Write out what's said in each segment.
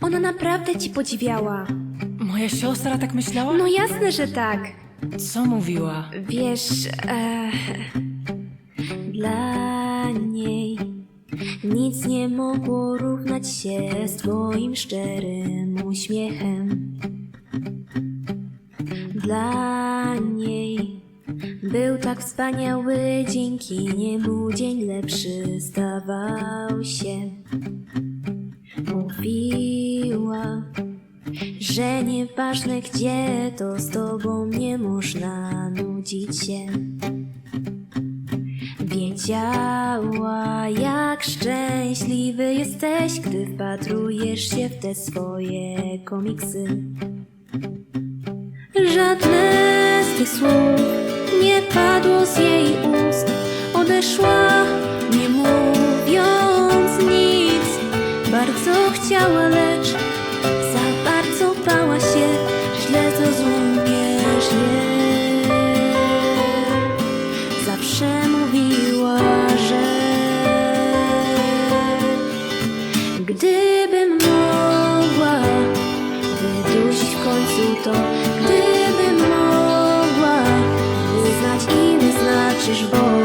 Ona naprawdę ci podziwiała. Moja siostra tak myślała? No jasne, że tak. Co mówiła? Wiesz, e, dla niej nic nie mogło równać się z twoim szczerym uśmiechem. Dla niej był tak wspaniały, dzięki niemu dzień lepszy stawał się. Że nieważne gdzie, to z tobą nie można nudzić się. Wiedziała, jak szczęśliwy jesteś, gdy wpatrujesz się w te swoje komiksy. Żadne z tych słów nie padło z jej ust. Odeszła, nie Zawsze mówiła, że gdybym mogła wydusić w końcu to, gdybym mogła wyznać ile znaczysz, bo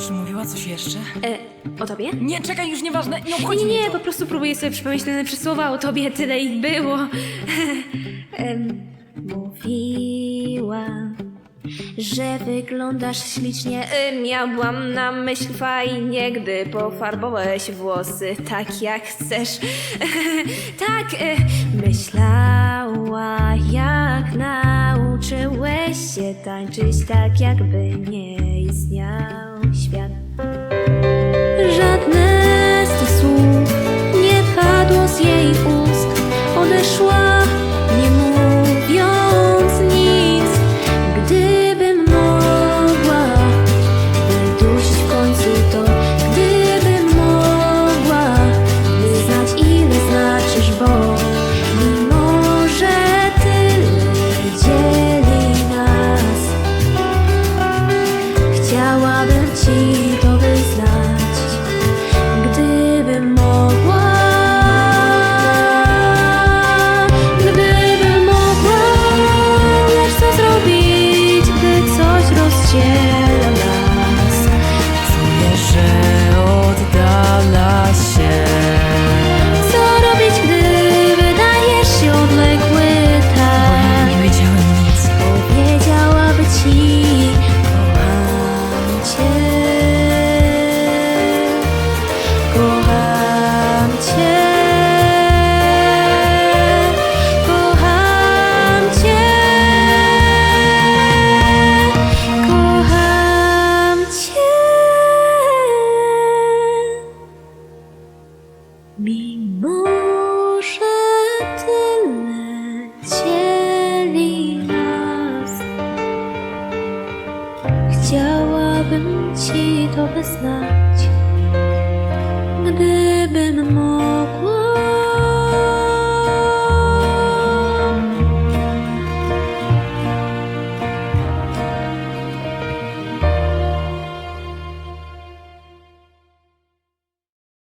Czy mówiła coś jeszcze? E, o tobie? Nie, czekaj, już nieważne, nie Nie, obchodzi nie, nie, to. po prostu próbuję sobie przypomnieć te słowa o tobie, tyle ich było. Em, Mówiła, że wyglądasz ślicznie. E, Miałam na myśl fajnie, gdy pofarbowałeś włosy tak jak chcesz. Tak, e, myślała, jak nauczyłeś się tańczyć tak, jakby nie istniał świat. Żadne z tych słów nie padło z jej ust. Ci to wyznać, gdybym mogła.